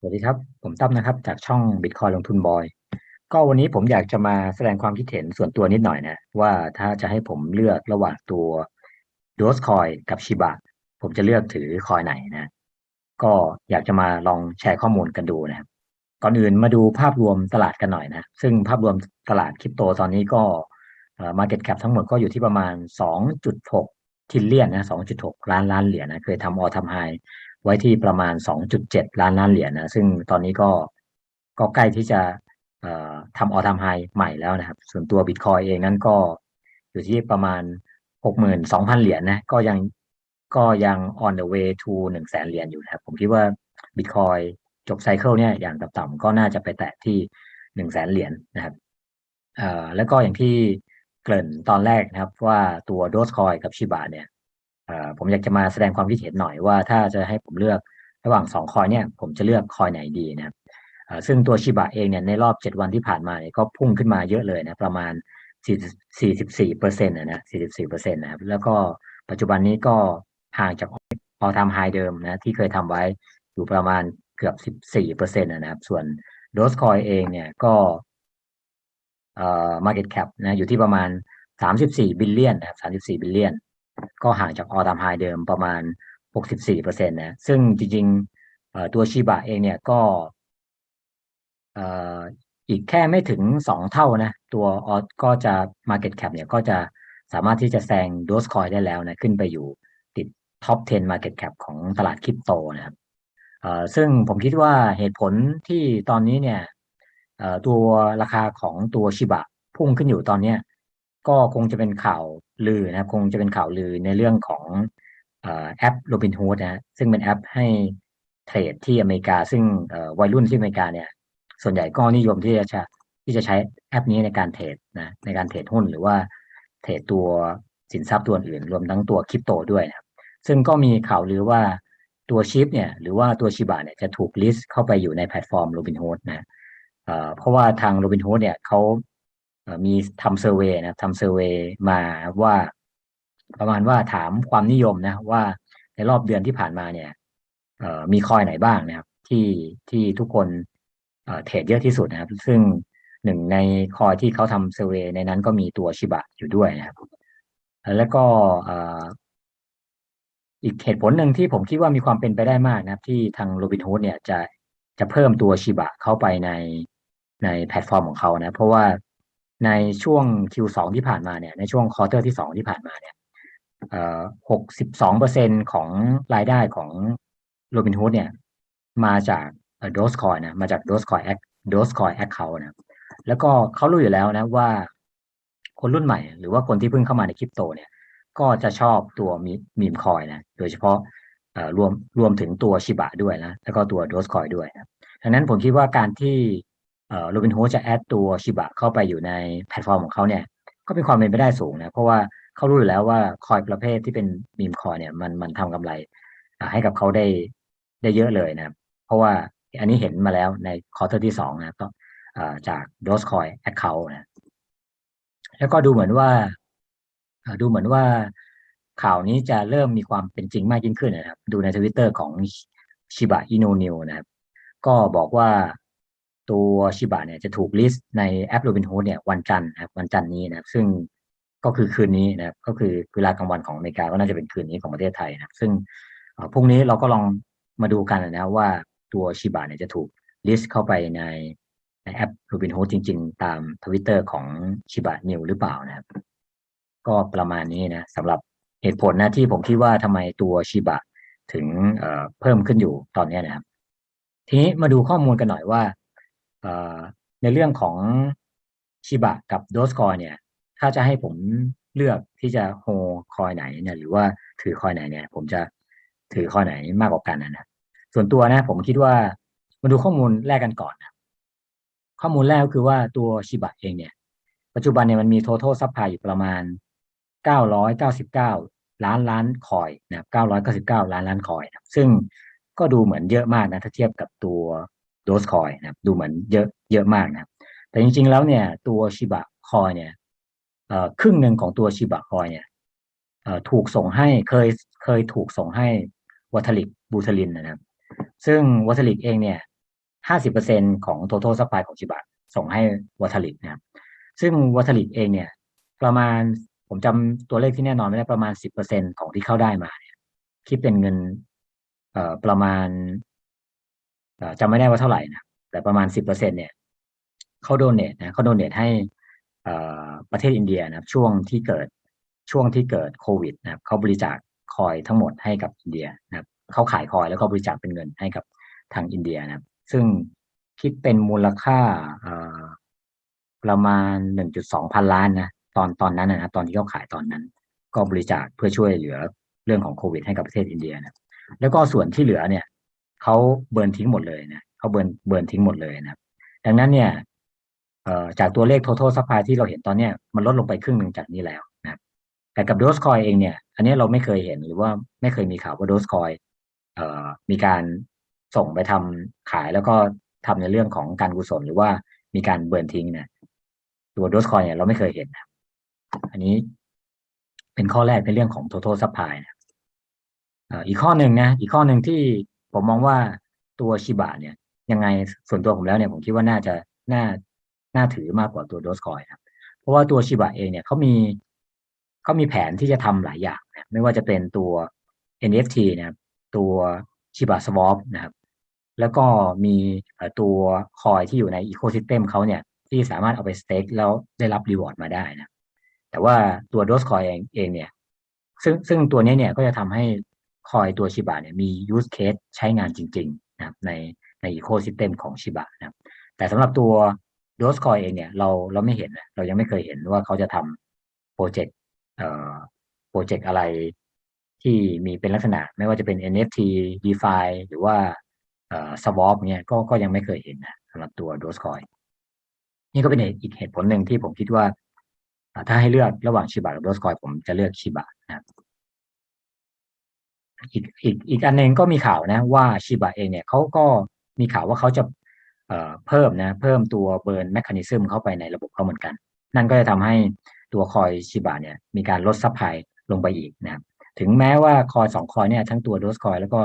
สวัสดีครับ ผมตั้มนะครับ จากช่อง Bitcoin ลงทุนบอย ก็วันนี้ผมอยากจะมาแสดงความคิดเห็นส่วนตัวนิดหน่อยนะ ว่าถ้าจะให้ผมเลือกระหว่างตัว Dogecoin กับ Shiba ผมจะเลือกถือคอยไหนนะ ก็อยากจะมาลองแชร์ข้อมูลกันดูนะครับ ก่อนอื่นมาดูภาพรวมตลาดกันหน่อยนะ ซึ่งภาพรวมตลาดคริปโตตอนนี้ก็เอ่อ market cap ทั้งหมดก็อยู่ที่ประมาณ 2.6ทิลเลียนนะ 2.6 ล้านล้านเหรียญนะ เคยทำออทำไฮ ไว้ที่ประมาณ 2.7 ล้านล้านเหรียญนะซึ่งตอนนี้ก็ก็ใกล้ที่จะทำออทำไฮใหม่แล้วนะครับ ส่วนตัว Bitcoin เองนั้นก็อยู่ที่ประมาณ 62,000 เหรียญนะก็ยังก็ยัง on the way to 1 0 0 0 0แสนเหรียญอยู่นะครับ ผมคิดว่า Bitcoin จบไซเคิลเนี่ยอย่างต่ำๆก็น่าจะไปแตะที่ 1 0 0 0 0แสนเหรียญนะครับแล้วก็อย่างที่เกริ่นตอนแรกนะครับว่าตัว Dogecoin กับ Shiba เนี่ย ผมอยากจะมาแสดงความคิดเห็นหน่อยว่าถ้าจะให้ผมเลือกระหว่าง 2 คอยเนี่ยผมจะเลือกคอยไหนดีนะครับซึ่งตัว Shiba เองเนี่ยในรอบ 7 วันที่ผ่านมาเนี่ยก็พุ่งขึ้นมาเยอะเลยนะประมาณ 44เปอร์เซ็นต์นะ44เปอร์เซ็นต์นะครับแล้วก็ปัจจุบันนี้ก็ห่างจากพอทำไฮเดิมนะที่เคยทำไว้อยู่ประมาณเกือบ 14เปอร์เซ็นต์นะครับส่วน Dogecoin เองเนี่ยก็เอ่อ market cap นะอยู่ที่ประมาณ 34 บิลเลียนนะครับ34 บิลเลียน ก็ห่างจาก all time high เดิมประมาณ 64เปอร์เซ็นต์นะ ซึ่งจริงๆตัวชิบะเองเนี่ยก็อีกแค่ไม่ถึง 2 เท่านะ ตัวออก็จะ market cap เนี่ยก็จะสามารถที่จะแซง Dogecoin ได้แล้วนะ ขึ้นไปอยู่ติด top 10 market cap ของตลาดคริปโตนะครับซึ่งผมคิดว่าเหตุผลที่ตอนนี้เนี่ยตัวราคาของตัวชิบะพุ่งขึ้นอยู่ตอนเนี้ย ก็คงจะเป็นข่าวลือนะครับ คงจะเป็นข่าวลือในเรื่องของอแอป Robinhood นะฮะซึ่งเป็นแอปให้เทรดที่อเมริกา ซึ่งวัยรุ่นที่อเมริกาเนี่ย ส่วนใหญ่ก็นิยมที่จะใช้ที่จะใช้แอปนี้ในการเทรดนะในการเทรดหุ้นหรือว่าเทรดตัวสินทรัพย์ตัวอื่น รวมทั้งตัวคริปโตด้วยนะครับ ซึ่งก็มีข่าวลือว่าตัวชิปเนี่ยหรือว่าตัวชิบะเนี่ยจะถูกลิสต์เข้าไปอยู่ในแพลตฟอร์ม Robinhood นะเเพราะว่าทาง Robinhood เนี่ยเขา มีทำเซอร์เวยนะทำเซอร์เวยมาว่า ประมาณว่าถามความนิยมนะ ว่าในรอบเดือนที่ผ่านมาเนี่ยมีคอยไหนบ้างนะครับ ที่ที่ทุกคนเทรดเยอะที่สุดนะครับ ซึ่งหนึ่งในคอยที่เขาทำเซอร์เวยในนั้นก็มีตัวชิบะอยู่ด้วยนะครับ แล้วก็อีกเหตุผลหนึ่งที่ผมคิดว่ามีความเป็นไปได้มากนะครับ ที่ทาง Robinhood เนี่ยจะจะเพิ่มตัวชิบะเข้าไปในในแพลตฟอร์มของเขานะ เพราะว่า ในช่วง Q2 ที่ผ่านมาเนี่ยในช่วงควอเตอร์ที่สองที่ผ่านมาเนี่ยหกสิบสองเปอร์เซ็นของรายได้ของ Robinhood เนี่ย มาจากเอ่อ Dogecoin นะมาจาก Dogecoin Ac- Dogecoin Account นะแล้วก็เขารู้อยู่แล้วนะว่าคนรุ่นใหม่ หรือว่าคนที่เพิ่งเข้ามาในคริปโตเนี่ย ก็จะชอบตัวมีมีมคอยนะโดยเฉพาะรวมรวมถึงตัวชิบะด้วยนะ แล้วก็ตัว Dogecoin ด้วยนะดังนั้นผมคิดว่าการที่ เอ่อ Robinhood จะแอดตัวชิบะเข้าไปอยู่ในแพลตฟอร์มของเขาเนี่ยก็เป็นความเป็นไปได้สูงนะ เพราะว่าเขารู้อยู่แล้วว่าคอยประเภทที่เป็นมีมคอยเนี่ยมันมันทำกำไรให้กับเขาได้ได้เยอะเลยนะเพราะว่าอันนี้เห็นมาแล้วในควอเตอร์ที่สองนะครับก็จาก Dogecoin Account นะแล้วก็ดูเหมือนว่าดูเหมือนว่าข่าวนี้จะเริ่มมีความเป็นจริงมากยิ่งขึ้นนะครับ ดูในทวิตเตอร์ของชิบะอิโนนิวนะครับ ก็บอกว่า ตัวชิบะเนี่ยจะถูกลิสต์ในแอป Robinhood เนี่ยวันจันทร์นะครับวันจันทร์นี้นะครับซึ่งก็คือคืนนี้นะครับก็คือเวลากลางวันของอเมริกาก็น่าจะเป็นคืนนี้ของประเทศไทยนะครับ ซึ่งพรุ่งนี้เราก็ลองมาดูกันนะว่าตัวชิบะเนี่ยจะถูกลิสต์เข้าไปในในแอป Robinhood จริง ๆ ตามทวิตเตอร์ของชิบะนิวหรือเปล่านะครับ ก็ประมาณนี้นะสำหรับเหตุผลนะที่ผมคิดว่าทำไมตัวชิบะถึงเเพิ่มขึ้นอยู่ตอนนี้นะครับ ทีนี้มาดูข้อมูลกันหน่อยว่า ในเรื่องของชิบะกับโดสคอยเนี่ย ถ้าจะให้ผมเลือกที่จะโฮคอยไหนเนี่ย หรือว่าถือคอยไหนเนี่ย ผมจะถือคอยไหนมากกว่ากันนะนะส่วนตัวนะ ผมคิดว่ามาดูข้อมูลแรกกันก่อนนะข้อมูลแรกก็คือว่าตัวชิบะเองเนี่ย ปัจจุบันเนี่ยมันมี total supply อยู่ประมาณ 999 ล้านล้านคอยนะครับ999 ล้านล้านคอยนะซึ่งก็ดูเหมือนเยอะมากนะ ถ้าเทียบกับตัว Doge Coin นะครับดูเหมือนเยอะเยอะมากนะครับแต่จริงๆแล้วเนี่ยตัวชิบะคอยเนี่ยครึ่งหนึ่งของตัวชิบะคอยเนี่ยถูกส่งให้เคยเคยถูกส่งให้วัตลิกบูทลินนะครับ ซึ่งวัตลิกเองเนี่ยห้าสิบเปอร์เซ็นของ total supply ของชิบะส่งให้วอทลิกนะครับ ซึ่งวอทลิกเองเนี่ยประมาณผมจำตัวเลขที่แน่นอนไม่ได้ประมาณสิบเปอร์เซ็นของที่เข้าได้มาเนี่ยคิดเป็นเงินเอ่อประมาณ จำไม่ได้ว่าเท่าไหร่นะแต่ประมาณสิบเปอร์เซ็นเนี่ยเขาโดเนทนะเขาโดเนทให้ประเทศอินเดียนะครับ ช่วงที่เกิดช่วงที่เกิดโควิดนะครับเขาบริจาคคอยทั้งหมดให้กับอินเดียนะครับเขาขายคอยแล้วก็บริจาคเป็นเงินให้กับทางอินเดียนะครับ ซึ่งคิดเป็นมูลค่าประมาณหนึ่งจุดสองพันล้านนะตอนตอนนั้นนะตอนที่เขาขายตอนนั้น ก็บริจาคเพื่อช่วยเหลือเรื่องของโควิดให้กับประเทศอินเดียนะแล้วก็ส่วนที่เหลือเนี่ย เขาเบิร์นทิ้งหมดเลยนะเขาเบิร์นเบิร์นทิ้งหมดเลยนะดังนั้นเนี่ยจากตัวเลข total supply ที่เราเห็นตอนนี้มันลดลงไปครึ่งหนึ่งจากนี้แล้วนะแต่กับ dose coin เองเนี่ย อันนี้เราไม่เคยเห็นหรือว่าไม่เคยมีข่าวว่า dose coin เอ่อมีการส่งไปทำขายแล้วก็ทำในเรื่องของการกุศลหรือว่ามีการเบิร์นทิ้งนะตัว dose coin เนี่ยเราไม่เคยเห็นนะอันนี้เป็นข้อแรกในเรื่องของ total supply นะอีกข้อหนึ่งนะอีกข้อหนึ่งที่ ผมมองว่าตัวชิบะเนี่ย ยังไงส่วนตัวผมแล้วเนี่ยผมคิดว่าน่าจะน่าน่าถือมากกว่าตัว dose coin นะเพราะว่าตัวชิบะเองเนี่ยเขามีเขามีแผนที่จะทำหลายอย่างนะไม่ว่าจะเป็นตัว NFT นะครับตัวชิบะสวอปนะครับ แล้วก็มีตัวคอยที่อยู่ในอีโค y ิสเต็มเขาเนี่ย ที่สามารถเอาไปสเต็กแล้วได้รับรีวอร์ดมาได้นะแต่ว่าตัวโดสคอยเองเองเนี่ย ซึ่งซึ่งตัวนี้เนี่ยก็จะทำให้ คอยตัวชิบะเนี่ยมียูสเคสใช้งานจริงๆนะครับในในอีโค y ิสเต็มของชิบะนะครับแต่สำหรับตัวโดสคอยเองเนี่ยเราเราไม่เห็น เรายังไม่เคยเห็นว่าเขาจะทำโปรเจกต์เอ่อโปรเจกต์อะไรที่มีเป็นลักษณะ ไม่ว่าจะเป็น NFT DeFi หรือว่าเอ่อ Swap เนี่ยก็ก็ยังไม่เคยเห็นนะสำหรับตัว Dogecoin นี่ก็เป็นอีกเหตุผลหนึ่งที่ผมคิดว่า ถ้าให้เลือกระหว่างชิบะกับ Dogecoin ผมจะเลือกชิบะนะครับ อีกอีกอีกอันหนึ่งก็มีข่าวนะว่าชิบะเองเนี่ยเขาก็มีข่าวว่าเขาจะเอ่อเพิ่มนะเพิ่มตัวเบิร์นแมคานิซึมเข้าไปในระบบเขาเหมือนกัน นั่นก็จะทำให้ตัวคอยชิบะเนี่ยมีการลดซัพพลายลงไปอีกนะครับถึงแม้ว่าคอยสองคอยเนี่ยทั้งตัวโดสคอยแล้วก็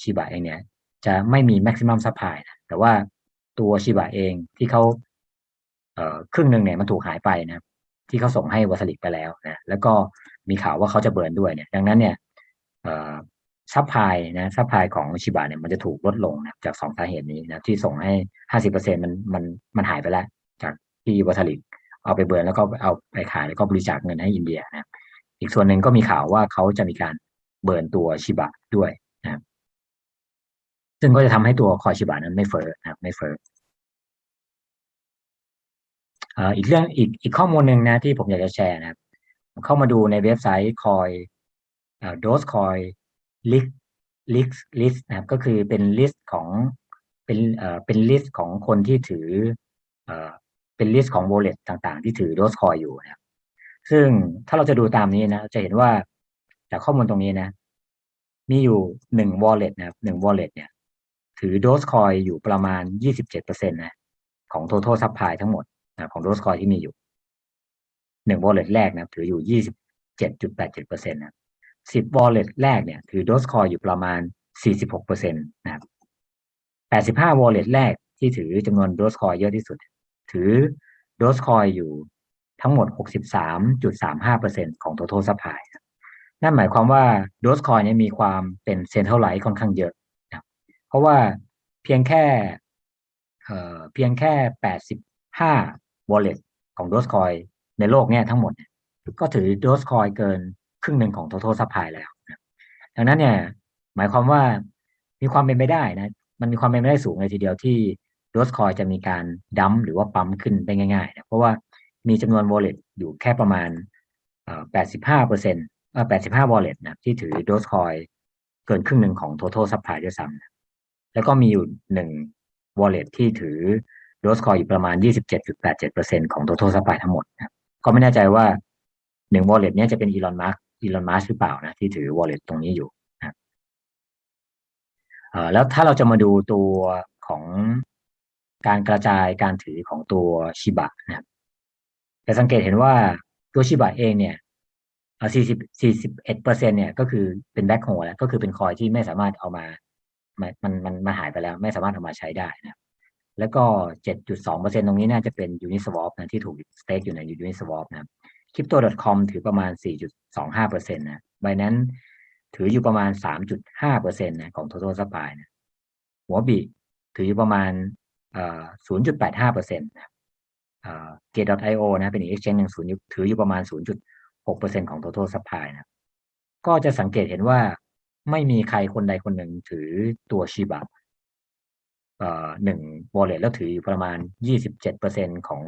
ชิบะเองเนี่ยจะไม่มี maximum supply นะแต่ว่าตัวชิบะเองที่เขาเอ่อครึ่งหนึ่งเนี่ยมันถูกหายไปนะที่เขาส่งให้วอสลิกไปแล้วนะแล้วก็มีข่าวว่าเขาจะเบิร์นด้วยเนี่ยดังนั้นเนี่ยเอ่อ ซัพพลายนะซัพพลายของชิบะเนี่ยมันจะถูกลดลงนะจากสองสาเหตุนี้นะที่ส่งให้ห้าสิบเปอร์เซ็นมันมันมันหายไปแล้ว จากที่วอสลิกเอาไปเบิร์นแล้วก็เอาไปขายแล้วก็บริจาคเงินให้อินเดียนะอีกส่วนหนึ่งก็มีข่าวว่าเขาจะมีการเบิร์นตัวชิบะด้วยนะซึ่งก็จะทำให้ตัวคอยชิบะนั้นไม่เฟ้อนะไม่เฟ้ออ่ออีกเรื่องอีกอีกข้อมูลหนึ่งนะที่ผมอยากจะแชร์นะครับ เข้ามาดูในเว็บไซต์คอย เอ่อ dose coin list นะครับก็คือเป็นลิสต์ของเป็นเอ่อเป็นลิสต์ของคนที่ถือเอ่อเป็นลิสต์ของ wallet ต่างๆ ที่ถือ dose coin อยู่นะครับ ซึ่งถ้าเราจะดูตามนี้นะ จะเห็นว่าจากข้อมูลตรงนี้นะ มีอยู่หนึ่ง wallet นะครับหนึ่ง wallet เนี่ย ถือ Dogecoin อยู่ประมาณ27%นตนะของ total supply ทั้งหมดนะของ Dogecoin ที่มีอยู่หนึ่ง wallet แรกนะถืออยู่27.87%นะ สิบ wallet แรกเนี่ยถือ Dogecoin อยู่ประมาณ 46%นะครับ 85 wallet แรกที่ถือจำนวน Dogecoin เยอะที่สุด ถือ Dogecoin อยู่ทั้งหมด 63.35%ของ total supply นั่นหมายความว่า Dogecoin เนี่ยมีความเป็น centralized ค่อนข้างเยอะนะเพราะว่าเพียงแค่เอ่อเพียงแค่ 85 wallet ของ Dogecoin ในโลกเนี่ยทั้งหมด ก็ถือ Dogecoin เกิน ครึ่งหนึ่งของ total supply แล้วดังนั้นเนี่ย หมายความว่ามีความเป็นไปได้นะ มันมีความเป็นไปได้สูงเลยทีเดียวที่ d o g e c o i จะมีการดัมหรือว่าปั๊มขึ้นได้ง่ายๆนะเพราะว่ามีจำนวน wallet อยู่แค่ประมาณ 85เปอร์เซ็นต์เอ่อ85 wallet นะที่ถือ d o g e c o i เกินครึ่งหนึ่งของ total supply ด้วยซ้ำแล้วก็มีอยู่หนึ่ง wallet ที่ถือ d o g e c o i อยู่ประมาณ 27.87%ของ total supply ทั้งหมดนะก็ไม่แน่ใจว่าหนึ่ง wallet เนี้ยจะเป็น Elon Musk Elon Musk หรือเปล่านะที่ถือ wallet ตรงนี้อยู่นะเอ่อแล้วถ้าเราจะมาดูตัวของการกระจายการถือของตัวชิบะนะครับจะสังเกตเห็นว่าตัวชิบะเองเนี่ยเอ่อ40 41เปอร์เซ็นเนี่ยก็คือเป็นแบ็คโฮแล้วก็คือเป็นคอยที่ไม่สามารถเอามามันมันมันมันหายไปแล้ว ไม่สามารถเอามาใช้ได้นะแล้วก็7.2%ตรงนี้น่าจะเป็น Uniswap นะที่ถูกสเต็กอยู่ใน Uniswap นะครับ Crypto.com ถือประมาณ 4.25%นะ Binance ถืออยู่ประมาณ 3.5%นะของ total supply นะหัวบีถืออยู่ประมาณ0.85%นะเอ่อ Gate.io นะเป็นอีก exchange หนึ่งศูนย์ถืออยู่ประมาณ 0.6%ของ total supply นะก็จะสังเกตเห็นว่าไม่มีใครคนใดคนหนึ่งถือตัวชิบะเอ่อหนึ่ง wallet แล้วถืออยู่ประมาณ 27%ของ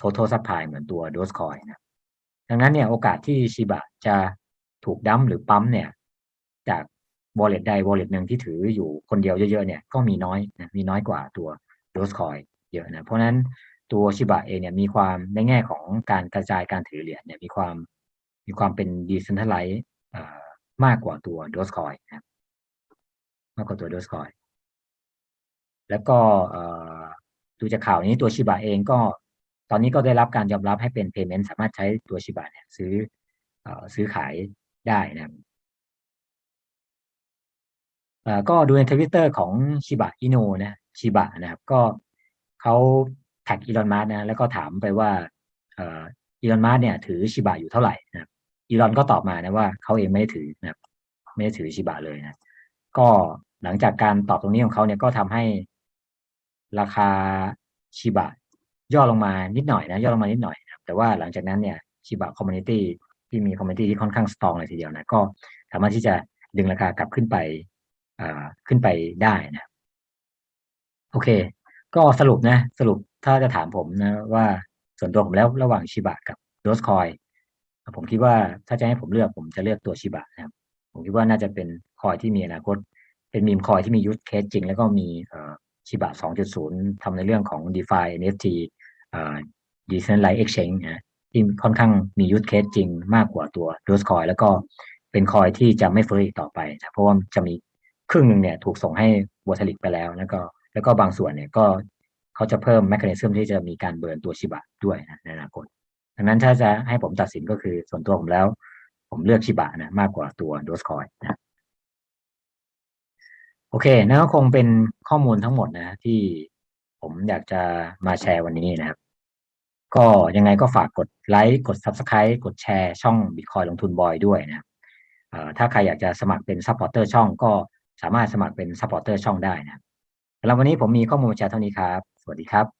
total supply เหมือนตัว d o g e c o i นะ ดังนั้นเนี่ยโอกาสที่ชิบะจะถูกดั้มหรือปั๊มเนี่ย จาก wallet ใด wallet หนึ่งที่ถืออยู่คนเดียวเยอะๆเนี่ยก็มีน้อยนะมีน้อยกว่าตัว Dogecoin เยอะนะเพราะนั้นตัวชิบะเองเนี่ยมีความในแง่ของการกระจายการถือเหรียญเนี่ยมีความมีความเป็น decentralized มากกว่าตัว Dogecoin นะมากกว่าตัว Dogecoin แล้วก็ดูจากข่าวนี้ตัวชิบะเองก็ ตอนนี้ก็ได้รับการยอมรับให้เป็น payment สามารถใช้ตัวชิบะเนี่ยซื้ออซื้อขายได้นะครับก็ดูในทวิตเตอร์ของชิบะอิโนนะชิบะนะครับ ก็เขาแท็กอีลอนมัสนะ แล้วก็ถามไปว่าอีลอนมัสเนี่ย ถือชิบะอยู่เท่าไหร่นะครับอีลอนก็ตอบมานะว่าเขาเองไม่ได้ถือนะครับไม่ได้ถือชิบะเลยนะ ก็หลังจากการตอบตรงนี้ของเขาเนี่ยก็ทำให้ราคาชิบะ ย่อลงมานิดหน่อยนะ ย่อลงมานิดหน่อยนะแต่ว่าหลังจากนั้นเนี่ยชิบะคอมมูนิตี้ที่มีคอมมูนิตี้ที่ค่อนข้างสตรองเลยทีเดียวนะก็สามารถที่จะดึงราคากลับขึ้นไปขึ้นไปได้นะโอเค ก็สรุปนะ สรุปถ้าจะถามผมนะว่าส่วนตัวผมแล้วระหว่างชิบะกับโดสคอยผมคิดว่าถ้าจะให้ผมเลือกผมจะเลือกตัวชิบะนะครับ ผมคิดว่าน่าจะเป็นคอยที่มีอนาคต เป็นมีมคอยที่มียูสเคสจริง แล้วก็มี ชิบะ 2.0ทำในเรื่องของ DeFi NFT Decentralized Exchange นะที่ค่อนข้างมียูสเคสจริงมากกว่าตัว Dogecoin แล้วก็เป็นคอยที่จะไม่เฟ้ออีกต่อไปนะเพราะว่าจะมีครึ่งหนึ่งเนี่ยถูกส่งให้ Volatility ไปแล้ว แล้วก็แล้วก็บางส่วนเนี่ยก็เขาจะเพิ่มแมคานิซึมที่จะมีการเบิร์นตัวชิบะด้วยนะในอนาคตดังนั้นถ้าจะให้ผมตัดสินก็คือส่วนตัวผมแล้ว ผมเลือกชิบะนะมากกว่าตัวโดสคอยนะ โอเคนั่นก็คงเป็นข้อมูลทั้งหมดนะ ที่ผมอยากจะมาแชร์วันนี้นะครับ ก็ยังไงก็ฝากกดไลค์กด Subscribe กดแชร์ช่อง Bitcoin ลงทุนบอยด้วยนะครับถ้าใครอยากจะสมัครเป็นซัพพอร์เตอร์ช่องก็สามารถสมัครเป็นซัพพอร์เตอร์ช่องได้นะครับสำหรับวันนี้ผมมีข้อมูลแชร์เท่านี้ครับ สวัสดีครับ